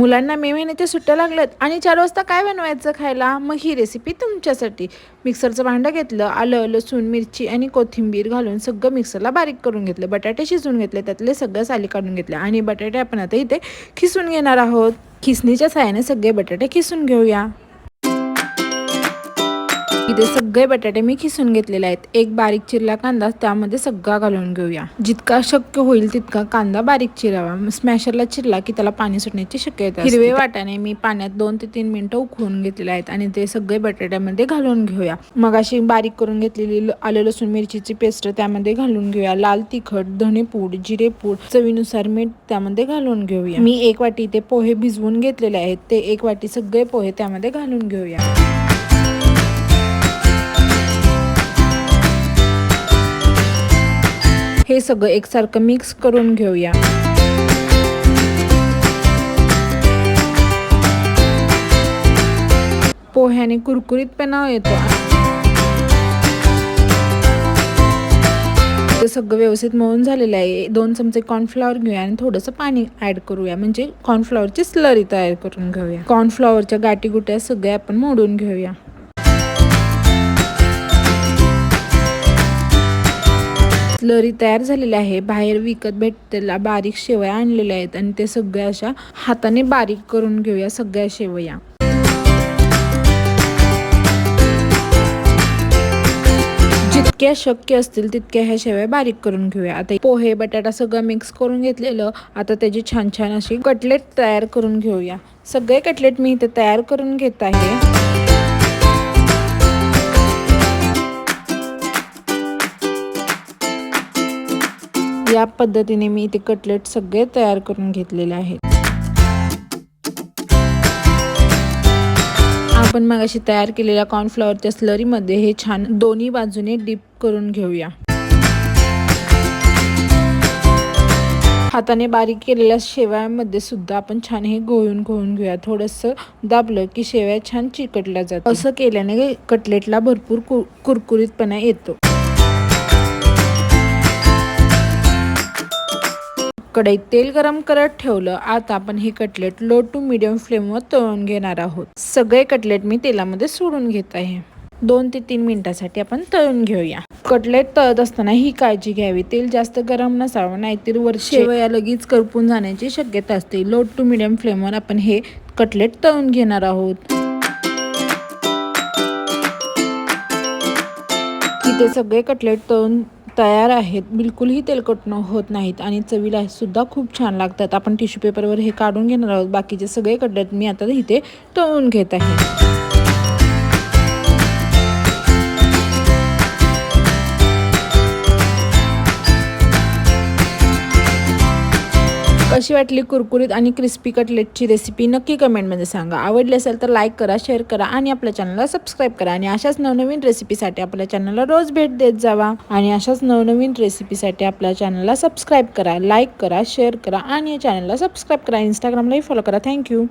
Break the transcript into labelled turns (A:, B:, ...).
A: मुलांना मे महिन्याच्या सुट्ट्या लागल्यात. आणि चार वाजता काय बनवायचं खायला? मग ही रेसिपी तुमच्यासाठी. मिक्सरचं भांडं घेतलं आलं लसूण मिरची आणि कोथिंबीर घालून सगळं मिक्सरला बारीक करून घेतलं. बटाटे शिजवून घेतले त्यातले सगळं साली काढून घेतले. आणि बटाटे आपण आता इथे खिसून घेणार आहोत. खिसणीच्या साह्याने सगळे बटाटे खिसून घेऊया. इथे सगळे बटाटे मी खिसून घेतलेले आहेत. एक बारीक चिरला कांदा त्यामध्ये सगळा घालून घेऊया. जितका शक्य होईल तितका कांदा बारीक चिरावा. स्मॅशरला चिरला की त्याला पाणी सुटण्याची शक्यता हिरवे वाटाणे मी पाण्यात दोन ते तीन मिनिटं उकळून घेतलेले आहेत आणि ते सगळे बटाट्यामध्ये घालून घेऊया. मग अशी बारीक करून घेतलेली ल- आलं लसूण मिरचीची पेस्ट त्यामध्ये घालून घेऊया. लाल तिखट धणेपूड जिरेपूड चवीनुसार मीठ त्यामध्ये घालून घेऊया. मी एक वाटी ते पोहे भिजवून घेतलेले आहेत. ते एक वाटी सगळे पोहे त्यामध्ये घालून घेऊया. हे सगळं एकसारखं मिक्स करून घेऊया. पोह्याने कुरकुरीतपणा येतो. ते सगळं व्यवस्थित मळून झालेलं आहे. दोन चमचे कॉर्नफ्लॉवर घेऊया आणि थोडंसं पाणी ॲड करूया. म्हणजे कॉर्नफ्लॉवरची स्लरी तयार करून घेऊया. कॉर्नफ्लॉवरच्या गाठी गुट्या सगळ्या आपण मोडून घेऊया. स्लरी तयार झालेली आहे. बाहेर विकत भेटतेला बारीक शेवया आणलेल्या आहेत आणि ते सगळ्या अशा हाताने बारीक करून घेऊया सगळ्या शेवया. जितक्या शक्य असतील तितक्या ह्या शेवया बारीक करून घेऊया. आता पोहे बटाटा सगळं मिक्स करून घेतलेलं आता त्याची छान छान अशी कटलेट तयार करून घेऊया. सगळे कटलेट मी इथे तयार करून घेत आहे. या पद्धतीने मी इथे कटलेट सगळे तयार करून घेतलेले आहेत. आपण मग अशी तयार केलेल्या कॉर्नफ्लॉवरच्या स्लरीमध्ये हे छान दोन्ही बाजूने डिप करून घेऊया. हाताने बारीक केलेल्या शेवयामध्ये सुद्धा आपण छान हे गोळून घोळून घेऊया. थोडंसं दाबलं की शेवया छान चिकटल्या जातात. असं केल्याने कटलेटला भरपूर कुरकुरीतपणा येतो. कढईत तेल गरम करत ठेवलं आता आपण हे कटलेट लो टू मिडियम फ्लेमवर तळून घेणार आहोत. सगळे कटलेट मी तेलामध्ये सोडून घेत आहे. दोन ते तीन मिनिटासाठी आपण तळून घेऊया. कटलेट तळत असताना ही काळजी घ्यावी. तेल जास्त गरम नसावं नाहीतर वर शेवया लगेच करपून जाण्याची शक्यता असते. लो टू मिडियम फ्लेमवर आपण हे कटलेट तळून घेणार आहोत. इथे सगळे कटलेट तळून तयार आहेत. बिलकुलही तेलकट न होत नाहीत आणि चवीला सुद्धा खूप छान लागतात. आपण टिश्यू पेपरवर हे काढून घेणार आहोत. बाकीचे सगळे कटलेट मी आता इथे तळून घेत आहे. कशी वाटली कुरकुरीत आणि क्रिस्पी कटलेटची रेसिपी नक्की कमेंटमध्ये सांगा. आवडली असेल तर लाईक करा शेअर करा आणि आपल्या चॅनलला सबस्क्राईब करा आणि अशाच नवनवीन रेसिपीसाठी आपल्या चॅनलला रोज भेट देत जावा. आणि अशाच नवनवीन रेसिपीसाठी आपल्या चॅनलला सबस्क्राईब करा लाईक करा शेअर करा आणि या चॅनलला सबस्क्राईब करा. इंस्टाग्रामलाही फॉलो करा. थँक्यू